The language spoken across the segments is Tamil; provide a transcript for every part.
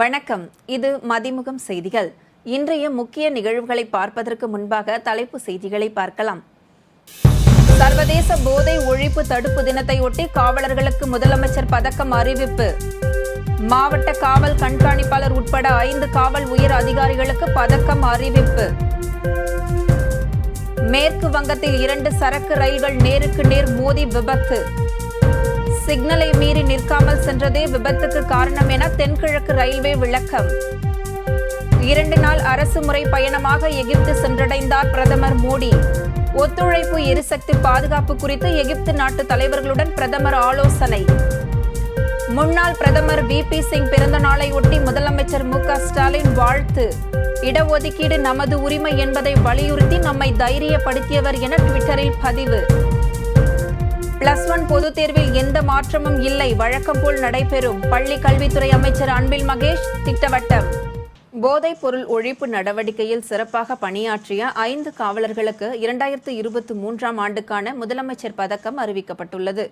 வணக்கம். இது மதிமுகம் செய்திகள். இன்றைய முக்கிய நிகழ்வுகளை பார்ப்பதற்கு முன்பாக தலைப்பு செய்திகளை பார்க்கலாம். சர்வதேச போதை ஒழிப்பு தடுப்பு தினத்தையொட்டி காவலர்களுக்கு முதலமைச்சர் பதக்கம் அறிவிப்பு. மாவட்ட காவல் கண்காணிப்பாளர் உட்பட ஐந்து காவல் உயர் அதிகாரிகளுக்கு பதக்கம் அறிவிப்பு. மேற்கு வங்கத்தில் இரண்டு சரக்கு ரயில்கள் நேருக்கு நேர் மோதி விபத்து. சிக்னலை மீறி நிற்காமல் சென்றதே விபத்துக்கு காரணம் என தென்கிழக்கு ரயில்வே விளக்கம். இரண்டு நாள் அரசு முறை பயணமாக எகிப்து சென்றடைந்தார் பிரதமர் மோடி. ஒத்துழைப்பு எரிசக்தி பாதுகாப்பு குறித்து எகிப்து நாட்டு தலைவர்களுடன் பிரதமர் ஆலோசனை. முன்னாள் பிரதமர் வி. பி. சிங் பிறந்த நாளை ஒட்டி முதலமைச்சர் மு. க. ஸ்டாலின் வாழ்த்து. இடஒதுக்கீடு நமது உரிமை என்பதை வலியுறுத்தி நம்மை தைரியப்படுத்தியவர் என ட்விட்டரில் பதிவு. பிளஸ் ஒன் பொதுத் தேர்வில் எந்த மாற்றமும் இல்லை. வழக்கம் போல் நடைபெறும். பள்ளி கல்வித்துறை அமைச்சர் அன்பில் மகேஷ் திட்டவட்டம். போதைப் பொருள் ஒழிப்பு நடவடிக்கையில் சிறப்பாக பணியாற்றிய ஐந்து காவலர்களுக்கு இரண்டாயிரத்து இருபத்தி மூன்றாம் ஆண்டுக்கான முதலமைச்சர் பதக்கம் அறிவிக்கப்பட்டுள்ளது.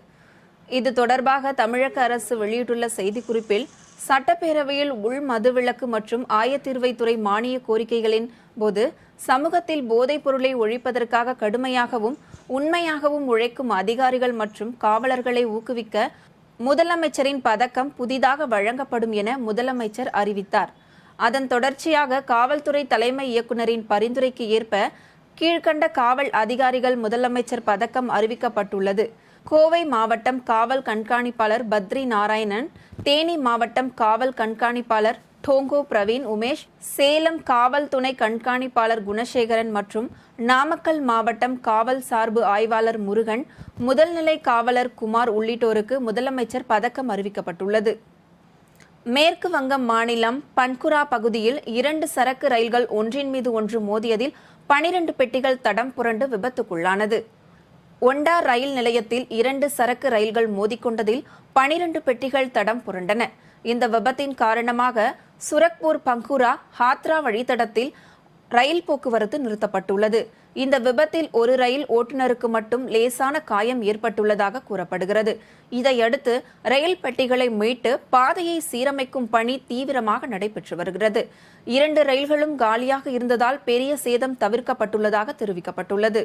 இது தொடர்பாக தமிழக அரசு வெளியிட்டுள்ள செய்திக்குறிப்பில் சட்டப்பேரவையில் உள் மதுவிலக்கு மற்றும் ஆயத்தீர்வைத்துறை மானிய கோரிக்கைகளின் போது சமூகத்தில் போதைப் பொருளை ஒழிப்பதற்காக கடுமையாகவும் உண்மையாகவும் உழைக்கும் அதிகாரிகள் மற்றும் காவலர்களை ஊக்குவிக்க முதலமைச்சரின் பதக்கம் புதிதாக வழங்கப்படும் என முதலமைச்சர் அறிவித்தார். அதன் தொடர்ச்சியாக காவல்துறை தலைமை இயக்குநரின் பரிந்துரைக்கு ஏற்ப கீழ்கண்ட காவல் அதிகாரிகள் முதலமைச்சர் பதக்கம் அறிவிக்கப்பட்டுள்ளது. கோவை மாவட்டம் காவல் கண்காணிப்பாளர் பத்ரி நாராயணன் தேனி மாவட்டம் காவல் கண்காணிப்பாளர் டோங்கோ பிரவீன் உமேஷ் சேலம் காவல் துணை கண்காணிப்பாளர் குணசேகரன் மற்றும் நாமக்கல் மாவட்டம் காவல் சார்பு ஆய்வாளர் முருகன் முதல்நிலை காவலர் குமார் உள்ளிட்டோருக்கு முதலமைச்சர் பதக்கம் அறிவிக்கப்பட்டுள்ளது. மேற்கு வங்கம் மாநிலம் பன்குரா பகுதியில் இரண்டு சரக்கு ரயில்கள் ஒன்றின் மீது ஒன்று மோதியதில் பனிரெண்டு பெட்டிகள் தடம் புரண்டு விபத்துக்குள்ளானது. ஒண்டா ரயில் நிலையத்தில் இரண்டு சரக்கு ரயில்கள் மோதிக்கொண்டதில் பனிரெண்டு பெட்டிகள் தடம் புரண்டன. இந்த விபத்தின் காரணமாக சுரக்பூர் பங்குரா ஹாத்ரா வழித்தடத்தில் ரயில் போக்குவரத்து நிறுத்தப்பட்டுள்ளது. இந்த விபத்தில் ஒரு ரயில் ஓட்டுநருக்கு மட்டும் லேசான காயம் ஏற்பட்டுள்ளதாக கூறப்படுகிறது. இதையடுத்து ரயில் பெட்டிகளை மீட்டு பாதையை சீரமைக்கும் பணி தீவிரமாக நடைபெற்று வருகிறது. இரண்டு ரயில்களும் காலியாக இருந்ததால் பெரிய சேதம் தவிர்க்கப்பட்டுள்ளதாக தெரிவிக்கப்பட்டுள்ளது.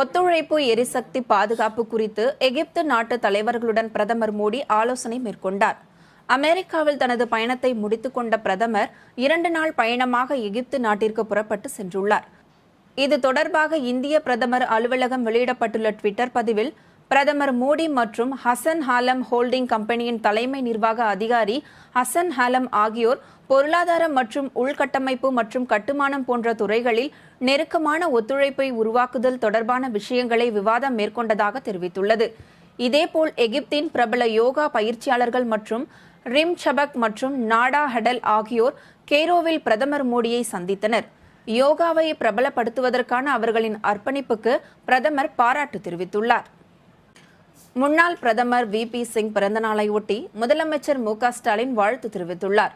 ஒத்துழைப்பு எரிசக்தி பாதுகாப்பு குறித்து எகிப்து நாட்டு தலைவர்களுடன் பிரதமர் மோடி ஆலோசனை மேற்கொண்டார். அமெரிக்காவில் தனது பயணத்தை முடித்துக்கொண்ட பிரதமர் இரண்டு நாள் பயணமாக எகிப்து நாட்டிற்கு புறப்பட்டு சென்றுள்ளார். இது தொடர்பாக இந்திய பிரதமர் அலுவலகம் வெளியிடப்பட்டுள்ள ட்விட்டர் பதிவில் பிரதமர் மோடி மற்றும் ஹசன் ஹாலம் ஹோல்டிங் கம்பெனியின் தலைமை நிர்வாக அதிகாரி ஹசன் ஹாலம் ஆகியோர் பொருளாதாரம் மற்றும் உள்கட்டமைப்பு மற்றும் கட்டுமானம் போன்ற துறைகளில் நெருக்கமான ஒத்துழைப்பை உருவாக்குதல் தொடர்பான விஷயங்களை விவாதம் மேற்கொண்டதாக தெரிவித்துள்ளது. இதேபோல் எகிப்தின் பிரபல யோகா பயிற்சியாளர்கள் மற்றும் ரிம் சபக் மற்றும் நாடா ஹடல் ஆகியோர் கெய்ரோவில் பிரதமர் மோடியை சந்தித்தனர். யோகாவை பிரபலப்படுத்துவதற்கான அவர்களின் அர்ப்பணிப்புக்கு பிரதமர் பாராட்டு தெரிவித்துள்ளார். முன்னாள் பிரதமர் வி. பி. சிங் பிறந்தநாளை ஒட்டி முதலமைச்சர் மு. க. ஸ்டாலின் வாழ்த்து தெரிவித்துள்ளார்.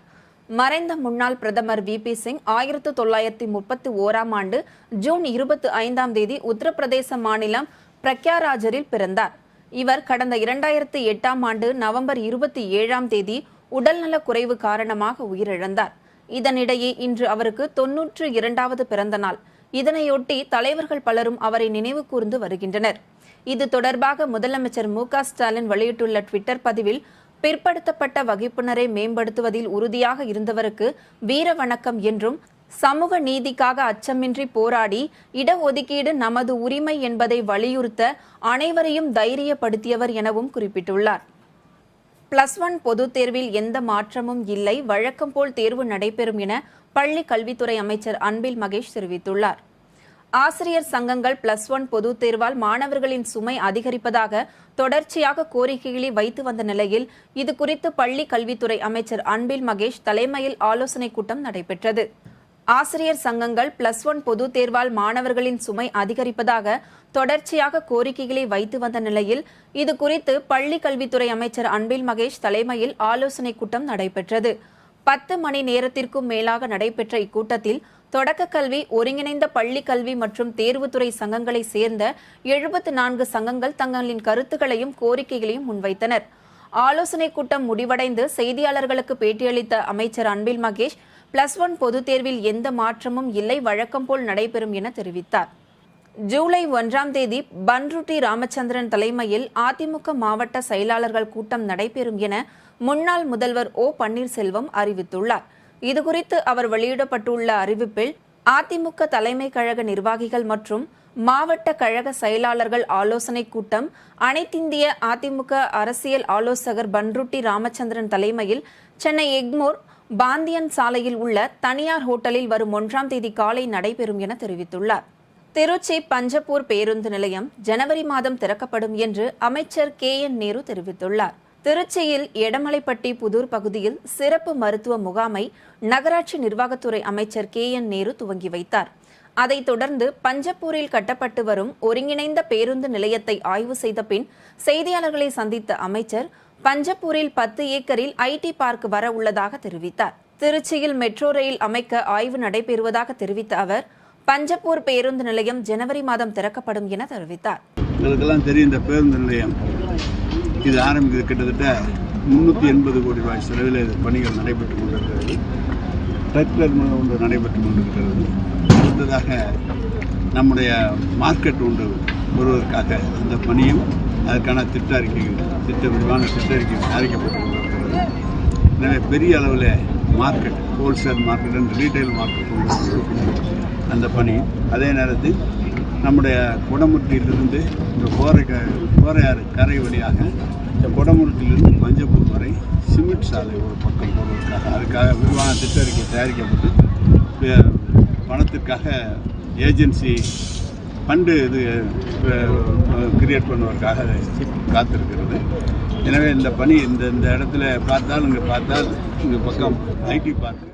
மறைந்த முன்னாள் பிரதமர் வி. பி. சிங் ஆயிரத்து தொள்ளாயிரத்தி முப்பத்தி ஓராம் ஆண்டு ஜூன் இருபத்தி ஐந்தாம் தேதி உத்தரப்பிரதேச மாநிலம் பிரக்யாராஜரில் பிறந்தார். இவர் கடந்த இரண்டாயிரத்தி எட்டாம் ஆண்டு நவம்பர் இருபத்தி ஏழாம் தேதி உடல்நலக் குறைவு காரணமாக உயிரிழந்தார். இதனிடையே இன்று அவருக்கு தொன்னூற்று இரண்டாவது பிறந்த நாள். இதனையொட்டி தலைவர்கள் பலரும் அவரை நினைவு கூர்ந்து வருகின்றனர். இது தொடர்பாக முதலமைச்சர் மு க ஸ்டாலின் வெளியிட்டுள்ள ட்விட்டர் பதிவில் பிற்படுத்தப்பட்ட வகுப்பினரை மேம்படுத்துவதில் உறுதியாக இருந்தவருக்கு வீர வணக்கம் என்றும் சமூக நீதிக்காக அச்சமின்றி போராடி இடஒதுக்கீடு நமது உரிமை என்பதை வலியுறுத்த அனைவரையும் தைரியப்படுத்தியவர் எனவும் குறிப்பிட்டுள்ளார். பிளஸ் ஒன் பொதுத் தேர்வில் எந்த மாற்றமும் இல்லை. வழக்கம் போல் தேர்வு நடைபெறும் என பள்ளி கல்வித்துறை அமைச்சர் அன்பில் மகேஷ் தெரிவித்துள்ளார். ஆசிரியர் சங்கங்கள் பிளஸ் ஒன் பொதுத் தேர்வால் மாணவர்களின் சுமை அதிகரிப்பதாக தொடர்ச்சியாக கோரிக்கைகளை வைத்து வந்த நிலையில் இது குறித்து பள்ளி கல்வித்துறை அமைச்சர் அன்பில் மகேஷ் தலைமையில் ஆலோசனைக் கூட்டம் நடைபெற்றது. ஆசிரியர் சங்கங்கள் பிளஸ் ஒன் பொதுத் தேர்வால் மாணவர்களின் சுமை அதிகரிப்பதாக தொடர்ச்சியாக கோரிக்கைகளை வைத்து வந்த நிலையில் இது குறித்து பள்ளி கல்வித்துறை அமைச்சர் அன்பில் மகேஷ் தலைமையில் ஆலோசனை கூட்டம் நடைபெற்றது. பத்து மணி நேரத்திற்கும் மேலாக நடைபெற்ற இக்கூட்டத்தில் தொடக்க கல்வி ஒருங்கிணைந்த பள்ளி கல்வி மற்றும் தேர்வுத்துறை சங்கங்களை சேர்ந்த எழுபத்து நான்கு சங்கங்கள் தங்களின் கருத்துக்களையும் கோரிக்கைகளையும் முன்வைத்தனர். ஆலோசனை கூட்டம் முடிவடைந்து செய்தியாளர்களுக்கு பேட்டியளித்த அமைச்சர் அன்பில் மகேஷ் பிளஸ் ஒன் பொதுத் தேர்வில் எந்த மாற்றமும் இல்லை. வழக்கம் போல் நடைபெறும் என தெரிவித்தார். ஜூலை ஒன்றாம் தேதி பன்ருட்டி ராமச்சந்திரன் தலைமையில் அதிமுக மாவட்ட செயலாளர்கள் கூட்டம் நடைபெறும் என முன்னாள் முதல்வர் ஓ பன்னீர்செல்வம் அறிவித்துள்ளார். இதுகுறித்து அவர் வெளியிடப்பட்டுள்ள அறிவிப்பில் அதிமுக தலைமை கழக நிர்வாகிகள் மற்றும் மாவட்ட கழக செயலாளர்கள் ஆலோசனை கூட்டம் அனைத்திந்திய அதிமுக அரசியல் ஆலோசகர் பன்ருட்டி ராமச்சந்திரன் தலைமையில் சென்னை எக்மோர் பாந்தியன் சாலையில் உள்ள தனியார் ஹோட்டலில் வரும் ஒன்றாம் தேதி காலை நடைபெறும் என தெரிவித்துள்ளார். திருச்சி பஞ்சப்பூர் பேருந்து நிலையம் ஜனவரி மாதம் திறக்கப்படும் என்று அமைச்சர் கே என் நேரு தெரிவித்துள்ளார். திருச்சியில் எடமலைப்பட்டி புதூர் பகுதியில் சிறப்பு மருத்துவ முகாமை நகராட்சி நிர்வாகத்துறை அமைச்சர் கே என் நேரு துவங்கி வைத்தார். அதைத் தொடர்ந்து பஞ்சப்பூரில் கட்டப்பட்டு வரும் ஒருங்கிணைந்த பேருந்து நிலையத்தை ஆய்வு செய்த பின் செய்தியாளர்களை சந்தித்த அமைச்சர் பஞ்சப்பூரில் பத்து ஏக்கரில் ஐடி பார்க் வர உள்ளதாக தெரிவித்தார். திருச்சியில் மெட்ரோ ரயில் அமைக்க ஆய்வு நடைபெறுவதாக தெரிவித்த அவர் பஞ்சப்பூர் பேருந்து நிலையம் ஜனவரி மாதம் திறக்கப்படும் என தெரிவித்தார். எங்களுக்கெல்லாம் தெரியும் இந்த பேருந்து நிலையம். இது ஆரம்பிக்கிறது கிட்டத்தட்ட முந்நூற்றி எண்பது கோடி ரூபாய் செலவில் இது பணிகள் நடைபெற்று கொண்டிருக்கிறது. ட்ரக் ஒன்று நடைபெற்று கொண்டிருக்கிறது. அடுத்ததாக நம்முடைய மார்க்கெட் ஒன்று வருவதற்காக அந்த பணியும் அதுக்கான திட்ட அறிக்கைகள் திட்ட விரிவான திட்ட அறிக்கை தயாரிக்கப்பட்டு எனவே பெரிய அளவில் market wholesale market and retail market அந்த பணி. அதே நேரத்தில் நம்முடைய குடமுட்டியிலிருந்து இந்த கோரை க கோரையாறு கரை வழியாக இந்த குடமுட்டியிலிருந்து மஞ்சப்பூர் வரை சிமெண்ட் சாலை ஒரு பக்கம் போடுவதற்காக அதுக்காக விரிவான திட்ட அறிக்கை தயாரிக்கப்பட்டு பணத்திற்காக ஏஜென்சி ஃபண்டு இது கிரியேட் பண்ணுவதற்காக காத்திருக்கிறது. எனவே இந்த பணி இந்த இந்த இடத்துல பார்த்தால் இங்கே பார்த்தால் இங்கே பக்கம் ஐடி பார்க்கு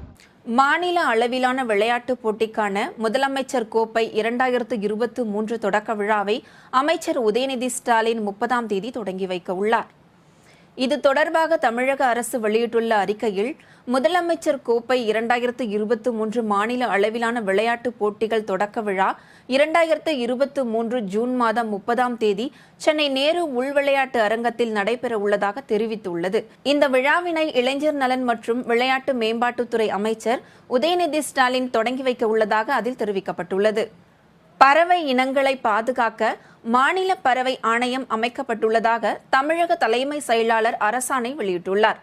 மாநில அளவிலான விளையாட்டுப் போட்டிக்கான முதலமைச்சர் கோப்பை இரண்டாயிரத்து இருபத்தி மூன்று தொடக்க விழாவை அமைச்சர் உதயநிதி ஸ்டாலின் முப்பதாம் தேதி தொடங்கி வைக்க உள்ளார். இது தொடர்பாக தமிழக அரசு வெளியிட்டுள்ள அறிக்கையில் முதலமைச்சர் கோப்பை இரண்டாயிரத்து இருபத்து மூன்று மாநில அளவிலான விளையாட்டுப் போட்டிகள் தொடக்க விழா இரண்டாயிரத்து இருபத்து மூன்று ஜூன் மாதம் முப்பதாம் தேதி சென்னை நேரு உள்விளையாட்டு அரங்கத்தில் நடைபெற உள்ளதாக தெரிவித்துள்ளது. இந்த விழாவினை இளைஞர் நலன் மற்றும் விளையாட்டு மேம்பாட்டுத்துறை அமைச்சர் உதயநிதி ஸ்டாலின் தொடங்கி வைக்க உள்ளதாக அதில் தெரிவிக்கப்பட்டுள்ளது. பறவை இனங்களை பாதுகாக்க மாநில பறவை ஆணையம் அமைக்கப்பட்டுள்ளதாக தமிழக தலைமை செயலாளர் அரசாணை வெளியிட்டுள்ளார்.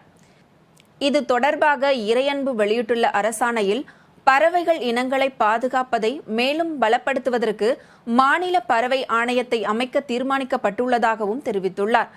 இது தொடர்பாக இறையன்பு வெளியிட்டுள்ள அரசாணையில் பறவைகள் இனங்களை பாதுகாப்பதை மேலும் பலப்படுத்துவதற்கு மாநில பறவை ஆணையத்தை அமைக்க தீர்மானிக்கப்பட்டுள்ளதாகவும் தெரிவித்துள்ளார்.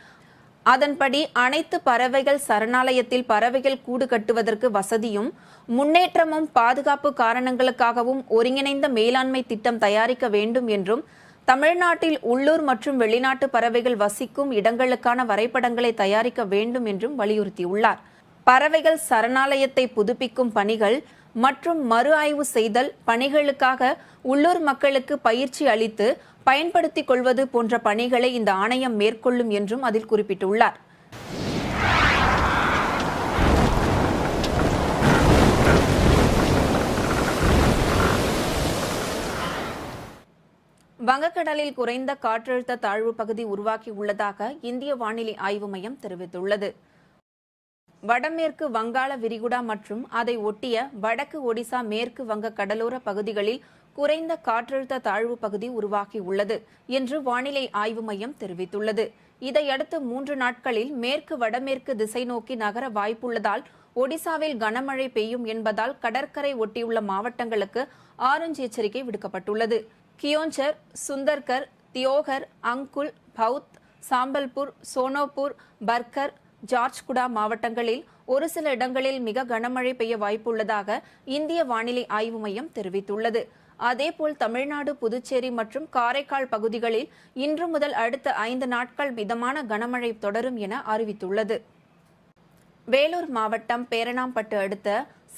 அதன்படி அனைத்து பறவைகள் சரணாலயத்தில் பறவைகள் கூடு கட்டுவதற்கு வசதியும் முன்னேற்றமும் பாதுகாப்பு காரணங்களுக்காகவும் ஒருங்கிணைந்த மேலாண்மை திட்டம் தயாரிக்க வேண்டும் என்றும் தமிழ்நாட்டில் உள்ளூர் மற்றும் வெளிநாட்டு பறவைகள் வசிக்கும் இடங்களுக்கான வரைபடங்களை தயாரிக்க வேண்டும் என்றும் வலியுறுத்தியுள்ளார். பறவைகள் சரணாலயத்தை புதுப்பிக்கும் பணிகள் மற்றும் மறு ஆய்வு செய்தல் பணிகளுக்காக உள்ளூர் மக்களுக்கு பயிற்சி அளித்து பயன்படுத்திக் கொள்வது போன்ற பணிகளை இந்த ஆணையம் மேற்கொள்ளும் என்றும் அதில் குறிப்பிட்டுள்ளார். வங்கக்கடலில் குறைந்த காற்றழுத்த தாழ்வு பகுதி உருவாகி உள்ளதாக இந்திய வானிலை ஆய்வு மையம் தெரிவித்துள்ளது. வடமேற்கு வங்காள விரிகுடா மற்றும் அதை ஒட்டிய வடக்கு ஒடிசா மேற்கு வங்க கடலோர பகுதிகளில் குறைந்த காற்றழுத்த தாழ்வு பகுதி உருவாகியுள்ளது என்று வானிலை ஆய்வு மையம் தெரிவித்துள்ளது. இதையடுத்து மூன்று நாட்களில் மேற்கு வடமேற்கு திசை நோக்கி நகர வாய்ப்புள்ளதால் ஒடிசாவில் கனமழை பெய்யும் என்பதால் கடற்கரை ஒட்டியுள்ள மாவட்டங்களுக்கு ஆரஞ்சு எச்சரிக்கை விடுக்கப்பட்டுள்ளது. கியோஞ்சர் சுந்தர்கர் தியோகர் அங்குல் பவுத் சாம்பல்பூர் சோனோபூர் பர்கர் ஜார்ஜ்குடா மாவட்டங்களில் ஒரு சில இடங்களில் மிக கனமழை பெய்ய வாய்ப்புள்ளதாக இந்திய வானிலை ஆய்வு மையம் தெரிவித்துள்ளது. அதேபோல் தமிழ்நாடு புதுச்சேரி மற்றும் காரைக்கால் பகுதிகளில் இன்று முதல் அடுத்த ஐந்து நாட்கள் மிதமான கனமழை தொடரும் என அறிவித்துள்ளது. வேலூர் மாவட்டம் பேரணாம்பட்டு அடுத்த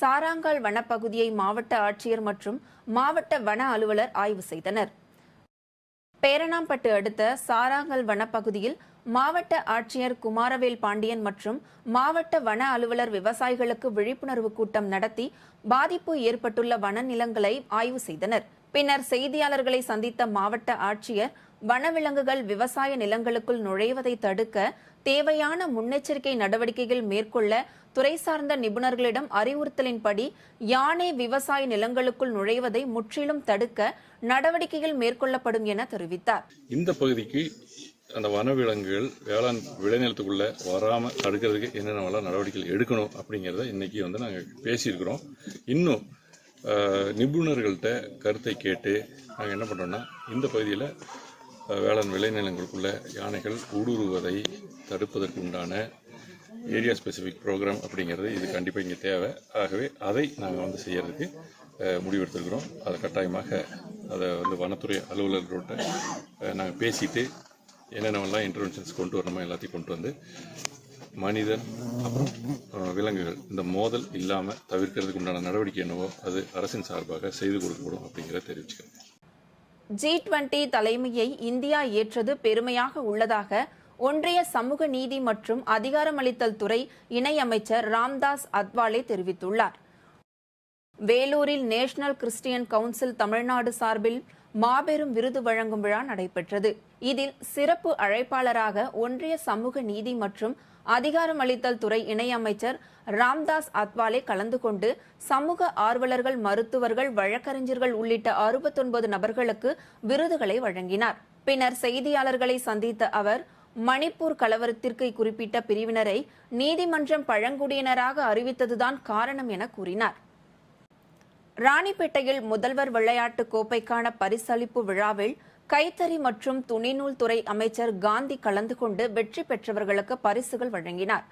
சாராங்கால் வனப்பகுதியை மாவட்ட ஆட்சியர் மற்றும் மாவட்ட வன அலுவலர் ஆய்வு செய்தனர். பேரணாம்பட்டு அடுத்த சாராங்கல் வனப்பகுதியில் மாவட்ட ஆட்சியர் குமாரவேல் பாண்டியன் மற்றும் மாவட்ட வன அலுவலர் விவசாயிகளுக்கு விழிப்புணர்வு கூட்டம் நடத்தி பாதிப்பு ஏற்பட்டுள்ள வன நிலங்களை ஆய்வு செய்தனர். பின்னர் செய்தியாளர்களை சந்தித்த மாவட்ட ஆட்சியர் வனவிலங்குகள் விவசாய நிலங்களுக்குள் நுழைவதை தடுக்க தேவையான முன்னெச்சரிக்கை நடவடிக்கைகள் மேற்கொள்ள துறை சார்ந்த நிபுணர்களிடம் அறிவுறுத்தலின்படி யானை விவசாய நிலங்களுக்குள் நுழைவதை முற்றிலும் தடுக்க நடவடிக்கைகள் மேற்கொள்ளப்படும் என தெரிவித்தார். இந்த பகுதிக்கு அந்த வனவிலங்குகள் வேளாண் விளைநிலத்துக்குள்ள வராம தடுக்கிறதுக்கு என்னென்னலாம் நடவடிக்கைகள் எடுக்கணும் அப்படிங்கிறத இன்னைக்கு வந்து நாங்கள் பேசியிருக்கிறோம். இன்னும் நிபுணர்கள்ட்ட கருத்தை கேட்டு நாங்கள் என்ன பண்ணுறோம்னா இந்த பகுதியில் வேளாண் விளைநிலங்களுக்குள்ள யானைகள் ஊடுருவதை தடுப்பதற்கு உண்டான ஏரியா ஸ்பெசிஃபிக் ப்ரோக்ராம் அப்படிங்கிறது இது கண்டிப்பாக இங்கே தேவை. ஆகவே அதை நாங்கள் வந்து செய்கிறதுக்கு முடிவெடுத்துருக்குறோம். அதை கட்டாயமாக அதை வந்து வனத்துறை அலுவலர்களோட்ட நாங்கள் பேசிட்டு என்னென்னலாம் இன்டர்வென்ஷன்ஸ் கொண்டு வரணுமோ எல்லாத்தையும் கொண்டு வந்து மனிதன் அப்புறம் விலங்குகள் இந்த மோதல் இல்லாமல் தவிர்க்கிறதுக்கு உண்டான நடவடிக்கை என்னவோ அது அரசின் சார்பாக செய்து கொடுக்கப்படும் அப்படிங்கிறத தெரிவிச்சுக்கிறேன். ஜி டுவெண்டி தலைமையை இந்தியா ஏற்றது பெருமையாக உள்ளதாக ஒன்றிய சமூக நீதி மற்றும் அதிகாரமளித்தல் துறை இணையமைச்சர் ராம்தாஸ் அத்வாலே தெரிவித்துள்ளார். வேலூரில் நேஷனல் கிறிஸ்டியன் கவுன்சில் தமிழ்நாடு சார்பில் மாபெரும் விருது வழங்கும் விழா நடைபெற்றது. இதில் சிறப்பு அழைப்பாளராக ஒன்றிய சமூக நீதி மற்றும் அதிகாரமளித்தல் துறை இணையமைச்சர் ராம்தாஸ் அத்வாலே கலந்து கொண்டு சமூக ஆர்வலர்கள் மருத்துவர்கள் வழக்கறிஞர்கள் உள்ளிட்ட அறுபத்தொன்பது நபர்களுக்கு விருதுகளை வழங்கினார். பின்னர் செய்தியாளர்களை சந்தித்த அவர் மணிப்பூர் கலவரத்திற்கு குறிப்பிட்ட பிரிவினரை நீதிமன்றம் பழங்குடியினராக அறிவித்ததுதான் காரணம் என கூறினார். ராணிப்பேட்டையில் முதல்வர் விளையாட்டு கோப்பைக்கான பரிசளிப்பு விழாவில் கைத்தறி மற்றும் துணிநூல் துறை அமைச்சர் காந்தி கலந்து கொண்டு வெற்றி பெற்றவர்களுக்கு பரிசுகள் வழங்கினார்.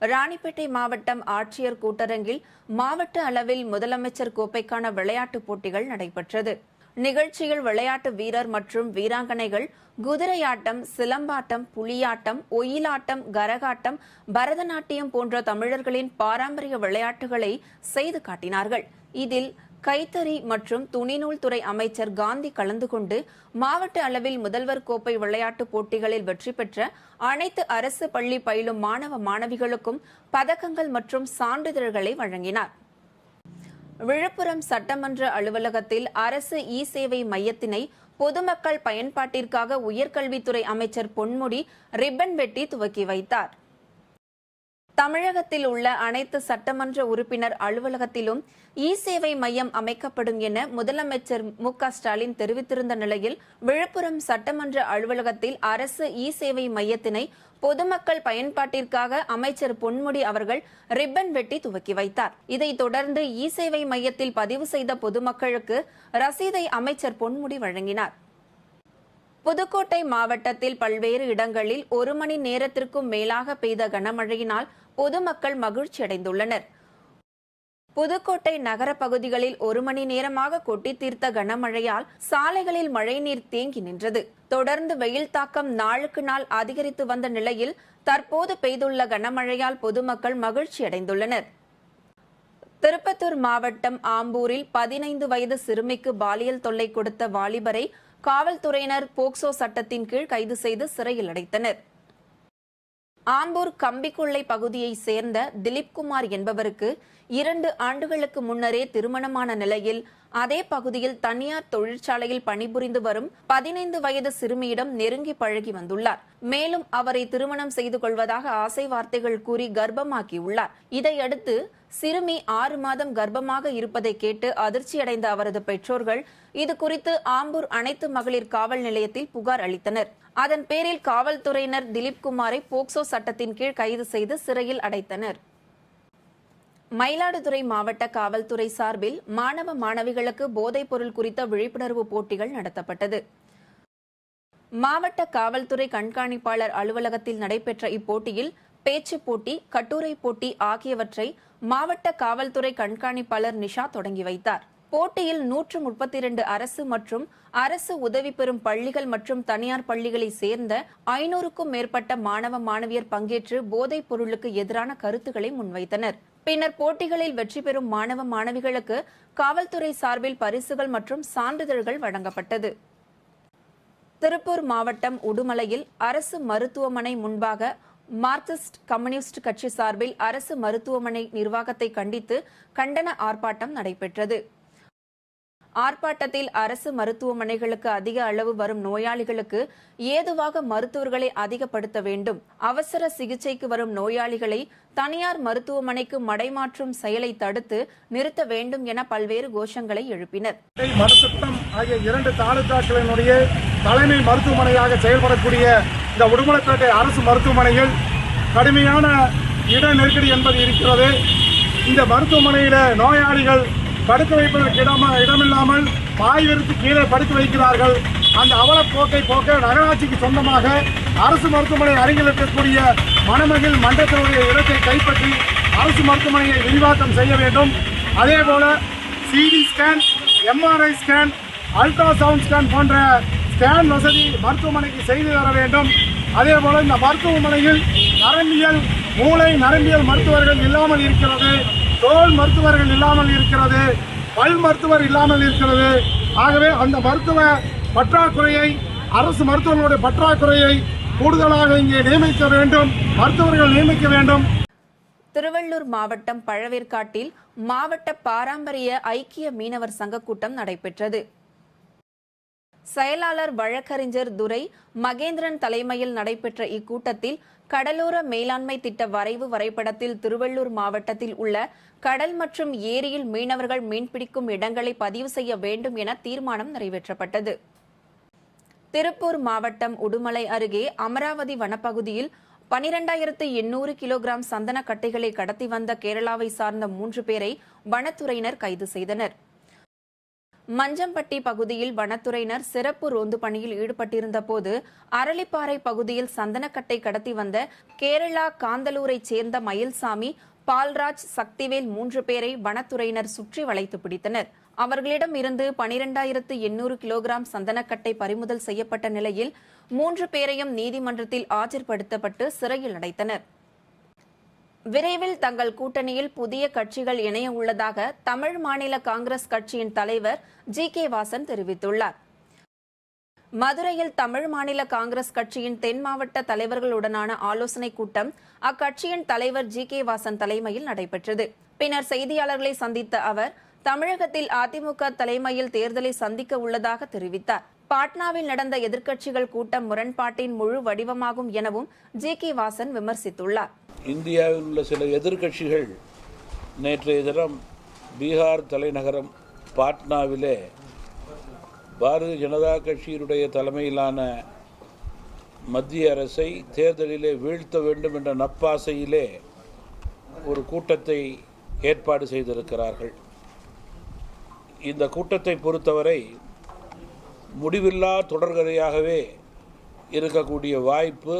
ராணிப்பேட்டை மாவட்டம் ஆட்சியர் கூட்டரங்கில் மாவட்ட அளவில் முதலமைச்சர் கோப்பைக்கான விளையாட்டுப் போட்டிகள் நடைபெற்றது. நிகழ்ச்சியில் விளையாட்டு வீரர் மற்றும் வீராங்கனைகள் குதிரையாட்டம் சிலம்பாட்டம் புலியாட்டம் ஒயிலாட்டம் கரகாட்டம் பரதநாட்டியம் போன்ற தமிழர்களின் பாரம்பரிய விளையாட்டுகளை செய்து காட்டினார்கள். இதில் கைத்தறி மற்றும் துணிநூல் துறை அமைச்சர் காந்தி கலந்து கொண்டு மாவட்ட அளவில் முதல்வர் கோப்பை விளையாட்டுப் போட்டிகளில் வெற்றி பெற்ற அனைத்து அரசு பள்ளி பயிலும் மாணவ மாணவிகளுக்கும் பதக்கங்கள் மற்றும் சான்றிதழ்களை வழங்கினார். விழுப்புரம் சட்டமன்ற அலுவலகத்தில் அரசு இ சேவை மையத்தினை பொதுமக்கள் பயன்பாட்டிற்காக உயர்கல்வித்துறை அமைச்சர் பொன்முடி ரிப்பன் வெட்டி துவக்கி வைத்தார். தமிழகத்தில் உள்ள அனைத்து சட்டமன்ற உறுப்பினர் அலுவலகத்திலும் இ சேவை மையம் அமைக்கப்படும் என முதலமைச்சர் மு க ஸ்டாலின் தெரிவித்திருந்த நிலையில் விழுப்புரம் சட்டமன்ற அலுவலகத்தில் அரசு இ சேவை மையத்தினை பொதுமக்கள் பயன்பாட்டிற்காக அமைச்சர் பொன்முடி அவர்கள் ரிப்பன் வெட்டி துவக்கி வைத்தார். இதைத் தொடர்ந்து இ சேவை மையத்தில் பதிவு செய்த பொதுமக்களுக்கு ரசீதை அமைச்சர் பொன்முடி வழங்கினார். புதுக்கோட்டை மாவட்டத்தில் பல்வேறு இடங்களில் ஒரு மணி நேரத்திற்கும் மேலாக பெய்த கனமழையினால் பொதுமக்கள் மகிழ்ச்சி அடைந்துள்ளனர் புதுக்கோட்டை நகர பகுதிகளில் ஒரு மணி நேரமாக கொட்டி தீர்த்த கனமழையால் சாலைகளில் மழைநீர் தேங்கி நின்றது. தொடர்ந்து வெயில் தாக்கம் நாளுக்கு நாள் அதிகரித்து வந்த நிலையில் தற்போது பெய்துள்ள கனமழையால் பொதுமக்கள் மகிழ்ச்சி அடைந்துள்ளனர் திருப்பத்தூர் மாவட்டம் ஆம்பூரில் பதினைந்து வயது சிறுமிக்கு பாலியல் தொல்லை கொடுத்த வாலிபரை காவல்துறையினர் போக்சோ சட்டத்தின் கீழ் கைது செய்து சிறையில் அடைத்தனர். ஆம்பூர் கம்பிக்குள்ளை பகுதியைச் சேர்ந்த திலீப்குமார் என்பவருக்கு இரண்டு ஆண்டுகளுக்கு முன்னரே திருமணமான நிலையில் அதே பகுதியில் தனியார் தொழிற்சாலையில் பணிபுரிந்து வரும் பதினைந்து வயது சிறுமியிடம் நெருங்கி பழகி வந்துள்ளார். மேலும் அவரை திருமணம் செய்து கொள்வதாக ஆசை வார்த்தைகள் கூறி கர்ப்பமாக்கியுள்ளார். இதையடுத்து சிறுமி ஆறு மாதம் கர்ப்பமாக இருப்பதை கேட்டு அதிர்ச்சியடைந்த அவரது பெற்றோர்கள் இது குறித்து ஆம்பூர் அனைத்து மகளிர் காவல் நிலையத்தில் புகார் அளித்தனர். அதன் பேரில் காவல்துறையினர் திலீப்குமாரை போக்சோ சட்டத்தின் கீழ் கைது செய்து சிறையில் அடைத்தனர். மயிலாடுதுறை மாவட்ட காவல்துறை சார்பில் மாணவ மாணவிகளுக்கு போதைப் பொருள் குறித்த விழிப்புணர்வு போட்டிகள் நடத்தப்பட்டது. மாவட்ட காவல்துறை கண்காணிப்பாளர் அலுவலகத்தில் நடைபெற்ற இப்போட்டியில் பேச்சுப் போட்டி கட்டுரை போட்டி ஆகியவற்றை மாவட்ட காவல்துறை கண்காணிப்பாளர் நிஷா தொடங்கி வைத்தார். போட்டியில் நூற்று முப்பத்தி இரண்டு அரசு மற்றும் அரசு உதவி பெறும் பள்ளிகள் மற்றும் தனியார் பள்ளிகளை சேர்ந்த ஐநூறுக்கும் மேற்பட்ட மாணவ மாணவியர் பங்கேற்று போதைப் பொருளுக்கு எதிரான கருத்துக்களை முன்வைத்தனர். பின்னர் போட்டிகளில் வெற்றி பெறும் மாணவ மாணவிகளுக்கு காவல்துறை சார்பில் பரிசுகள் மற்றும் சான்றிதழ்கள் வழங்கப்பட்டது. திருப்பூர் மாவட்டம் உடுமலையில் அரசு மருத்துவமனை முன்பாக மார்க்சிஸ்ட் கம்யூனிஸ்ட் கட்சி சார்பில் அரசு மருத்துவமனை நிர்வாகத்தை கண்டித்து கண்டன ஆர்ப்பாட்டம் நடைபெற்றது. ஆர்ப்பாட்டத்தில் அரசு மருத்துவமனைகளுக்கு அதிக அளவு வரும் நோயாளிகளுக்கு ஏதுவாக மருத்துவர்களை அதிகப்படுத்த வேண்டும். அவசர சிகிச்சைக்கு வரும் நோயாளிகளை தனியார் மருத்துவமனைக்கு மடைமாற்றும் செயலை தடுத்து நிறுத்த வேண்டும் என பல்வேறு கோஷங்களை எழுப்பினர். மடத்திட்டம் ஆகிய இரண்டு தாலுகாக்களினுடைய தலைமை மருத்துவமனையாக செயல்படக்கூடிய இந்த உடுமலைப்பேட்டை அரசு மருத்துவமனையில் கடுமையான இட நெருக்கடி என்பது இருக்கிறது. இந்த மருத்துவமனையில நோயாளிகள் படுக்க வைப்பதற்கு இடமா இடமில்லாமல் பாய் கீழே படுக்க வைக்கிறார்கள். அந்த அவலப்போக்கை போக்க நகராட்சிக்கு சொந்தமாக அரசு மருத்துவமனை அருகில் இருக்கக்கூடிய மணமகிழ் மன்றத்தினுடைய இடத்தை கைப்பற்றி அரசு மருத்துவமனையை விரிவாக்கம் செய்ய வேண்டும். அதே போல CT scan MRI scan ultrasound scan போன்ற ஸ்கேன் வசதி மருத்துவமனைக்கு செய்து தர வேண்டும். அதே போல இந்த மருத்துவமனையில் நரம்பியல் மூளை நரம்பியல் மருத்துவர்கள் இல்லாமல் இருக்கிறது. தோல் மருத்துவர்கள் இல்லாமல் இருக்கிறது பல் மருத்துவர் இல்லாமல் இருக்கிறது. ஆகவே அந்த மருத்துவ பற்றாக்குறையை அரசு மருத்துவர்களுடைய பற்றாக்குறையை கூடுதலாக இங்கே நியமிக்க வேண்டும் மருத்துவர்கள் நியமிக்க வேண்டும். திருவள்ளூர் மாவட்டம் பழவேற்காட்டில் மாவட்ட பாரம்பரிய ஐக்கிய மீனவர் சங்க கூட்டம் நடைபெற்றது. செயலாளர் வழக்கறிஞர் துரை மகேந்திரன் தலைமையில் நடைபெற்ற இக்கூட்டத்தில் கடலோர மேலாண்மை திட்ட வரைவு வரைபடத்தில் திருவள்ளூர் மாவட்டத்தில் உள்ள கடல் மற்றும் ஏரியில் மீனவர்கள் மீன்பிடிக்கும் இடங்களை பதிவு செய்ய வேண்டும் என தீர்மானம் நிறைவேற்றப்பட்டது. திருப்பூர் மாவட்டம் உடுமலை அருகே அமராவதி வனப்பகுதியில் பனிரெண்டாயிரத்து எண்ணூறு கிலோகிராம் சந்தன கட்டைகளை கடத்தி வந்த கேரளாவை சார்ந்த மூன்று பேரை வனத்துறையினர் கைது செய்தனர். மஞ்சம்பட்டி பகுதியில் வனத்துறையினர் சிறப்பு ரோந்து பணியில் ஈடுபட்டிருந்த போது அரளிப்பாறை பகுதியில் சந்தனக்கட்டை கடத்தி வந்த கேரளா காந்தலூரைச் சேர்ந்த மயில்சாமி பால்ராஜ் சக்திவேல் மூன்று பேரை வனத்துறையினர் சுற்றி வளைத்து பிடித்தனர். அவர்களிடம் இருந்து பனிரெண்டாயிரத்து எண்ணூறு கிலோகிராம் சந்தனக்கட்டை பறிமுதல் செய்யப்பட்ட நிலையில் மூன்று பேரையும் நீதிமன்றத்தில் ஆஜர்படுத்தப்பட்டு சிறையில் அடைத்தனர். விரைவில் தங்கள் கூட்டணியில் புதிய கட்சிகள் இணைய உள்ளதாக தமிழ் மாநில காங்கிரஸ் கட்சியின் தலைவர் ஜி கே வாசன் தெரிவித்துள்ளார். மதுரையில் தமிழ் மாநில காங்கிரஸ் கட்சியின் தென் மாவட்ட தலைவர்களுடனான ஆலோசனைக் கூட்டம் அக்கட்சியின் தலைவர் ஜி கே வாசன் தலைமையில் நடைபெற்றது. பின்னர் செய்தியாளர்களை சந்தித்த அவர் தமிழகத்தில் அதிமுக தலைமையில் தேர்தலை சந்திக்க உள்ளதாக தெரிவித்தார். பாட்னாவில் நடந்த எதிர்க்கட்சிகள் கூட்டம் முரண்பாட்டின் முழு வடிவமாகும் எனவும் ஜி கே வாசன் விமர்சித்துள்ளார். இந்தியாவில் உள்ள சில எதிர்க்கட்சிகள் நேற்றைய தினம் பீகார் தலைநகரம் பாட்னாவிலே பாரதிய ஜனதா கட்சியினுடைய தலைமையிலான மத்திய அரசை தேர்தலிலே வீழ்த்த வேண்டும் என்ற நப்பாசையிலே ஒரு கூட்டத்தை ஏற்பாடு செய்திருக்கிறார்கள். இந்த கூட்டத்தை பொறுத்தவரை முடிவில்லா தொடர்கதையாகவே இருக்கக்கூடிய வாய்ப்பு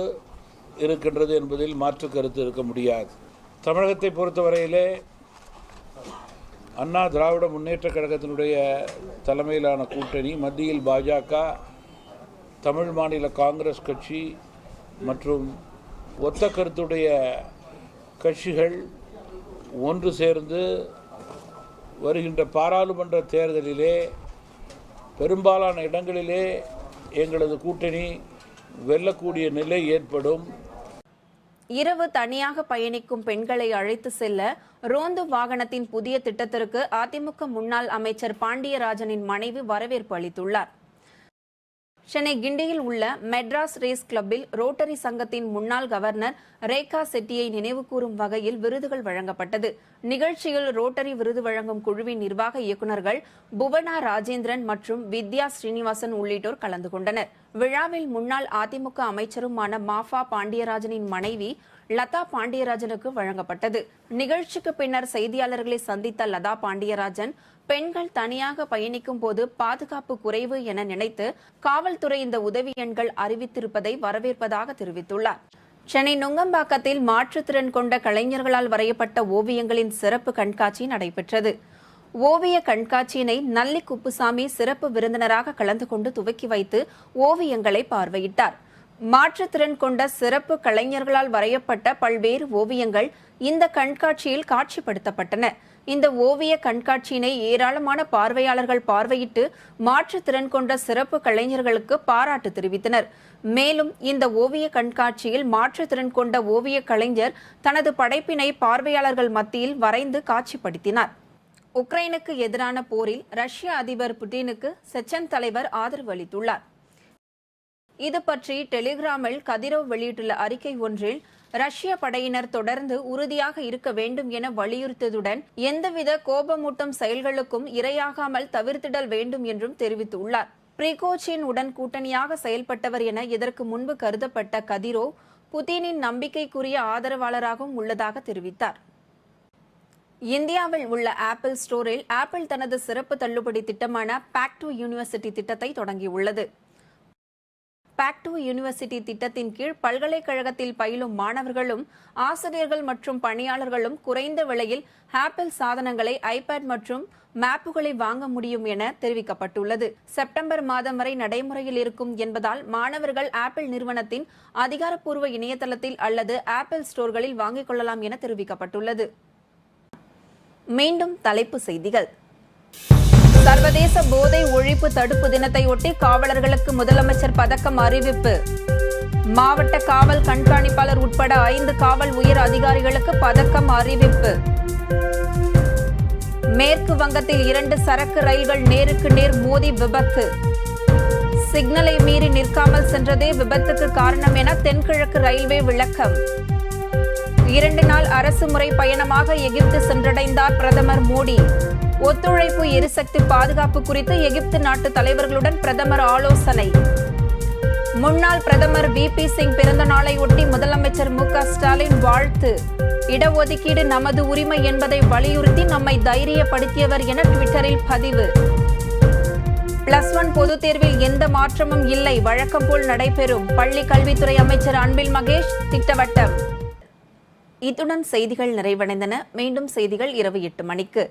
இருக்கின்றது என்பதில் மாற்று கருத்து இருக்க முடியாது. தமிழகத்தை பொறுத்தவரையிலே அண்ணா திராவிட முன்னேற்ற கழகத்தினுடைய தலைமையிலான கூட்டணி மத்தியில் பாஜக தமிழ் மாநில காங்கிரஸ் கட்சி மற்றும் ஒத்த கருத்துடைய கட்சிகள் ஒன்று சேர்ந்து வருகின்ற பாராளுமன்ற தேர்தலிலே பெரும்பாலான இடங்களிலே எங்களது கூட்டணி வெல்லக்கூடிய நிலை ஏற்படும். இரவு தனியாக பயணிக்கும் பெண்களை அழைத்து செல்ல ரோந்து வாகனத்தின் புதிய திட்டத்திற்கு அதிமுக முன்னாள் அமைச்சர் பாண்டியராஜனின் மனைவி வரவேற்பு அளித்துள்ளார். சென்னை கிண்டியில் உள்ள மெட்ராஸ் ரேஸ் கிளப்பில் ரோட்டரி சங்கத்தின் முன்னாள் கவர்னர் ரேகா செட்டியை நினைவுகூரும் வகையில் விருதுகள் வழங்கப்பட்டது. நிகழ்ச்சியில் ரோட்டரி விருது வழங்கும் குழுவின் நிர்வாக இயக்குநர்கள் புவனா ராஜேந்திரன் மற்றும் வித்யா ஸ்ரீனிவாசன் உள்ளிட்டோர் கலந்து கொண்டனர். விழாவில் முன்னாள் அதிமுக அமைச்சருமான மாஃபா பாண்டியராஜனின் மனைவி லதா பாண்டியராஜனுக்கு வழங்கப்பட்டது. நிகழ்ச்சிக்கு பின்னர் செய்தியாளர்களை சந்தித்த லதா பாண்டியராஜன் பெண்கள் தனியாக பயணிக்கும் போது பாதுகாப்பு குறைவு என நினைத்து காவல்துறை இந்த உதவி எண்கள் அறிவித்திருப்பதை வரவேற்பதாக தெரிவித்துள்ளார். சென்னை நுங்கம்பாக்கத்தில் மாற்றுத்திறன் கொண்ட கலைஞர்களால் வரையப்பட்ட ஓவியங்களின் சிறப்பு கண்காட்சி நடைபெற்றது. ஓவிய கண்காட்சியினை நல்லி குப்புசாமி சிறப்பு விருந்தினராக கலந்து கொண்டு துவக்கி வைத்து ஓவியங்களை பார்வையிட்டார். மாற்றுத்திறன் கொண்ட சிறப்பு கலைஞர்களால் வரையப்பட்ட பல்வேறு ஓவியங்கள் இந்த கண்காட்சியில் காட்சிப்படுத்தப்பட்டன. இந்த ஓவிய கண்காட்சியினை ஏராளமான பார்வையாளர்கள் பார்வையிட்டு மாற்றுத்திறன் கொண்ட சிறப்பு கலைஞர்களுக்கு பாராட்டு தெரிவித்தனர். மேலும் இந்த ஓவிய கண்காட்சியில் மாற்றுத்திறன் கொண்ட ஓவிய கலைஞர் தனது படைப்பினை பார்வையாளர்கள் மத்தியில் வரைந்து காட்சிப்படுத்தினார். உக்ரைனுக்கு எதிரான போரில் ரஷ்ய அதிபர் புட்டினுக்கு செச்சன் தலைவர் ஆதரவு அளித்துள்ளார். இது பற்றி டெலிகிராமில் கதிரோ வெளியிட்டுள்ள அறிக்கை ஒன்றில் ரஷ்ய படையினர் தொடர்ந்து உறுதியாக இருக்க வேண்டும் என வலியுறுத்தியதுடன் எந்தவித கோபமூட்டும் செயல்களுக்கும் இரையாகாமல் தவிர்த்திடல் வேண்டும் என்றும் தெரிவித்துள்ளார். பிரிகோச்சின் உடன் கூட்டணியாக செயல்பட்டவர் என இதற்கு முன்பு கருதப்பட்ட கதிரோ புதினின் நம்பிக்கைக்குரிய ஆதரவாளராகவும் உள்ளதாக தெரிவித்தார். இந்தியாவில் உள்ள ஆப்பிள் ஸ்டோரில் ஆப்பிள் தனது சிறப்பு தள்ளுபடி திட்டமான பேக் டு யூனிவர்சிட்டி திட்டத்தை தொடங்கியுள்ளது. பேக் டு யூனிவர்சிட்டி திட்டத்தின் கீழ் பல்கலைக்கழகத்தில் பயிலும் மாணவர்களும் ஆசிரியர்கள் மற்றும் பணியாளர்களும் குறைந்த விலையில் ஆப்பிள் சாதனங்களை ஐபேட் மற்றும் மேப்புகளை வாங்க முடியும் என தெரிவிக்கப்பட்டுள்ளது. செப்டம்பர் மாதம் வரை நடைமுறையில் இருக்கும் என்பதால் மாணவர்கள் ஆப்பிள் நிறுவனத்தின் அதிகாரப்பூர்வ இணையதளத்தில் அல்லது ஆப்பிள் ஸ்டோர்களில் வாங்கிக் கொள்ளலாம் என தெரிவிக்கப்பட்டுள்ளது. மீண்டும் தலைப்பு செய்திகள். சர்வதேச போதை ஒழிப்பு தடுப்பு தினத்தையொட்டி காவலர்களுக்கு முதலமைச்சர் பதக்கம் அறிவிப்பு. மாவட்ட காவல் கண்காணிப்பாளர் உட்பட ஐந்து காவல் உயர் அதிகாரிகளுக்கு பதக்கம் அறிவிப்பு. மேற்கு வங்கத்தில் இரண்டு சரக்கு ரயில்கள் நேருக்கு நேர் மோதி விபத்து. சிக்னலை மீறி நிற்காமல் சென்றதே விபத்துக்கு காரணம் என தென்கிழக்கு ரயில்வே விளக்கம். இரண்டு நாள் அரசு முறை பயணமாக எகிப்து சென்றடைந்தார் பிரதமர் மோடி. ஒத்துழைப்பு எரிசக்தி பாதுகாப்பு குறித்து எகிப்து நாட்டு தலைவர்களுடன் பிரதமர் ஆலோசனை. முன்னாள் பிரதமர் வி. பி. சிங் பிறந்த நாளை ஒட்டி முதலமைச்சர் மு. க. ஸ்டாலின் வாழ்த்து. இடஒதுக்கீடு நமது உரிமை என்பதை வலியுறுத்தி நம்மை தைரியப்படுத்தியவர் என ட்விட்டரில் பதிவு. பிளஸ் ஒன் பொதுத் தேர்வில் எந்த மாற்றமும் இல்லை. வழக்கம் போல் நடைபெறும். பள்ளி கல்வித்துறை அமைச்சர் அன்பில் மகேஷ் திட்டவட்டம். இத்துடன் செய்திகள் நிறைவடைந்தன. மீண்டும் செய்திகள் இரவு எட்டு மணிக்கு.